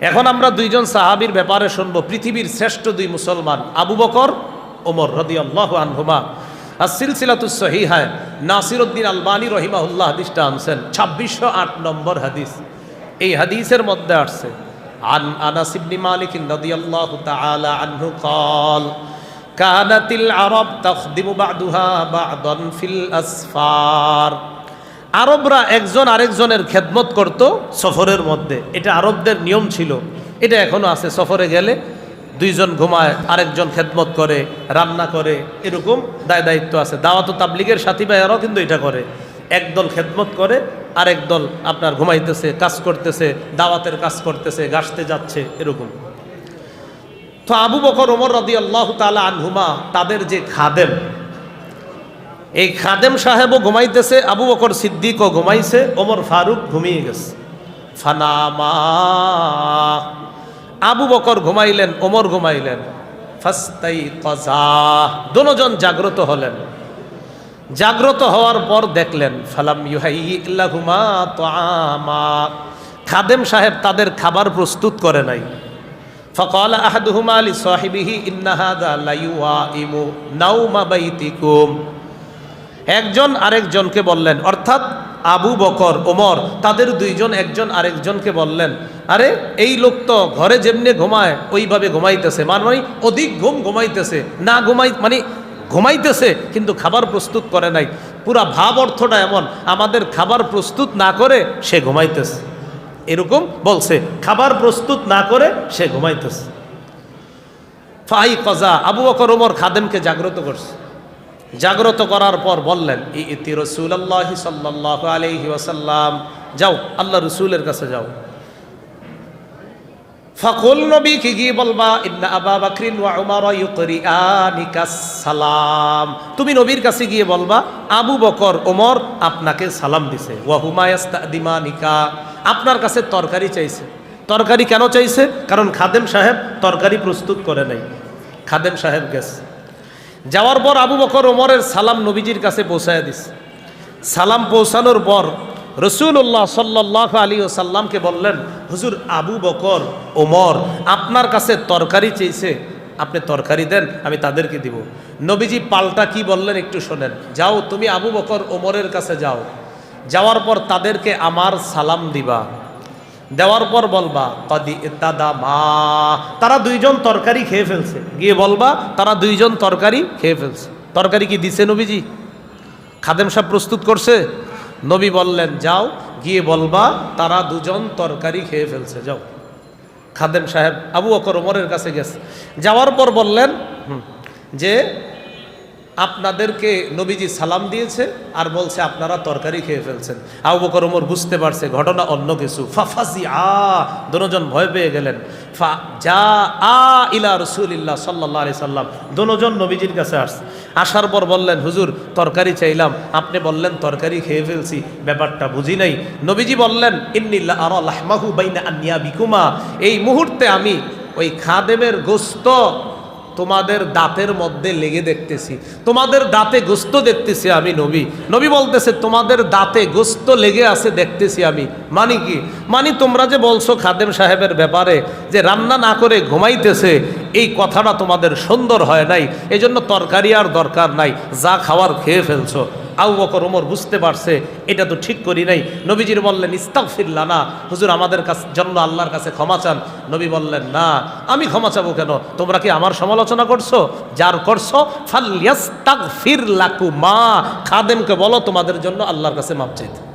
এখন আমরা দুইজন সাহাবির ব্যাপারে শুনবো পৃথিবীর শ্রেষ্ঠ দুই মুসলমান আবু বকর ওমর রদি আল্লাহ আনহুমা আর সিলসিলাতুস সহিহায় নাসিরুদ্দিন আলবানী রহিমাহুল্লাহ হাদিসটা আনছেন ছাব্বিশশো আট নম্বর হাদিস এই হাদিসের মধ্যে আসছে عن أنس بن مالك رضي الله تعالى عنه قال كانت العرب تخدم بعضها بعضا في الأسفار আরবরা একজন আরেকজনের খেদমত করত সফরের মধ্যে। এটা আরবদের নিয়ম ছিল। এটা এখনও আছে। সফরে গেলে দুইজন ঘুমায়, আরেকজন খেদমত করে, রান্না করে, এরকম দায় দায়িত্ব আছে। দাওয়াত তাবলিগের সাথী ভাইয়ারাও কিন্তু এটা করে। একদল খেদমত করে আরেক দল আপনার ঘুমাইতেছে, কাজ করতেছে, দাওয়াতের কাজ করতেছে গাছতে যাচ্ছে, এরকম। তো আবু বকর, ওমর রদি আল্লাহ তালা আনহুমা, তাদের যে খাদেম এই খাদেম সাহেবও ঘুমাইতেছে, আবু বকর সিদ্দিকও ঘুমাইছে, ওমর ফারুক ঘুমিয়ে গেছে। ফানামা। আবু বকর ঘুমাইলেন, ওমর ঘুমাইলেন। ফাস্তাই কজা দোনোজন জাগ্রত হলেন। জাগ্রত হওয়ার পর দেখলেন, ফালাম ইউহাইল্লাহুমা তো আমা খাদেম সাহেব তাদের খাবার প্রস্তুত করে নাই। ফকল আহাদুহুমা আলী সাহিবিহি ইন্নাহাদা লাইওয়া ইমু নাউমা বাইতিকুম। একজন আরেকজনকে বললেন, অর্থাৎ আবু বকর, ওমর, তাদের দুইজন একজন আরেকজনকে বললেন, আরে, এই লোক তো ঘরে যেমনি ঘুমায়, ওইভাবে ঘুমাইতেছে। মানে অধিক ঘুম ঘুমাইতেছে, না ঘুমাই মানে ঘুমাইতেছে, কিন্তু খাবার প্রস্তুত করে নাই। পুরা ভাব অর্থটা এমন, আমাদের খাবার প্রস্তুত না করে সে ঘুমাইতেছে। এরকম বলছে, খাবার প্রস্তুত না করে সে ঘুমাইতেছে। ফাই কজা আবু বকর, ওমর খাদেমকে জাগ্রত করছে। জাগ্রত করার পর বললেন, ইতি রসুল্লাহ সাল্লাহ আলহি ওসাল্লাম যাও, আল্লাহ রসুলের কাছে যাও। ফকুল নবী কি গিয়ে বলবা, ইন্না আবা বাকরিন ওয়া উমার সালাম। তুমি নবীর কাছে গিয়ে বলবা, আবু বকর ওমর আপনাকে সালাম দিছে। ওয়া হুমায়াস্তাদিমানিকা আপনার কাছে তরকারি চাইছে। তরকারি কেন চাইছে? কারণ খাদেম সাহেব তরকারি প্রস্তুত করে নাই। খাদেম সাহেব গেছে। যাওয়ার পর আবু বকর ওমরের সালাম নবীজির কাছে পৌঁছায় দিস সালাম পৌঁছানোর পর রসুল্লাহ সাল্লাহ আলী ও সাল্লামকে বললেন, হুজুর, আবু বকর, ওমর, আপনার কাছে তরকারি চেয়েছে, আপনি তরকারি দেন, আমি তাদেরকে দিব। নবীজি পাল্টা কি বললেন একটু শোনেন। যাও, তুমি আবু বকর, ওমরের কাছে যাও। যাওয়ার পর তাদেরকে আমার সালাম দিবা। দেওয়ার পর বলবা, কদি দাদা মা। তারা দুইজন তরকারি খেয়ে ফেলছে। গিয়ে বলবা, তারা দুইজন তরকারি খেয়ে ফেলছে। তরকারি কি দিছে নবীজি? খাদেম সাহেব প্রস্তুত করছে। নবী বললেন, যাও। গিয়ে বলবা, তারা দুজন তরকারি খেয়ে ফেলছে, যাও। খাদেম সাহেব আবু অকর ওমরের কাছে গেছে। যাওয়ার পর বললেন যে আপনাদেরকে নবীজি সালাম দিয়েছে আর বলছে, আপনারা তরকারি খেয়ে ফেলছেন। আবু বকর ওমর বুঝতে পারছে, ঘটনা অন্য কিছু। ফাফাজি আ দোনোজন ভয় পেয়ে গেলেন। ফা যা আ ইলা রসুলিল্লাহ সাল্লাহ আলি সাল্লাম। দোনোজন নবীজির কাছে আসছে। আসার পর বললেন, হুজুর, তরকারি চাইলাম। আপনি বললেন, তরকারি খেয়ে ফেলছি। ব্যাপারটা বুঝি নাই। নবীজি বললেন ইন্নিল্লা আর লাহমাহু বাইনা আনিয়া বিকুমা এই মুহূর্তে আমি ওই খাদেমের গোস্ত তোমাদের দাঁতের মধ্যে লেগে দেখতেছি। তোমাদের দাঁতে গোস্ত দেখতেছি আমি, নবী। নবী বলতেছে, তোমাদের দাঁতে গোস্ত লেগে আছে দেখতেছি আমি। মানি কি? মানি তোমরা যে বলছো খাদেম সাহেবের ব্যাপারে যে রান্না না করে ঘুমাইতেছে, এই কথাটা তোমাদের সুন্দর হয় নাই। এজন্য তরকারি আর দরকার নাই। যা খাওয়ার খেয়ে ফেলছো। আউ বকর ওমর বুঝতে পারছে, এটা তো ঠিক করি নাই। নবীজির বললেন ইস্তাকফিল্লানা হুজুর, আমাদের কাছে, জন্য আল্লাহর কাছে ক্ষমা চান। নবী বললেন, না, আমি ক্ষমা চাবো কেন? তোমরা কি আমার সমালোচনা করছ? যার করছ ফাল্লিয়াস্তাকফির লাকু মা খাদেমকে বলো, তোমাদের জন্য আল্লাহর কাছে মাপ চাইতে।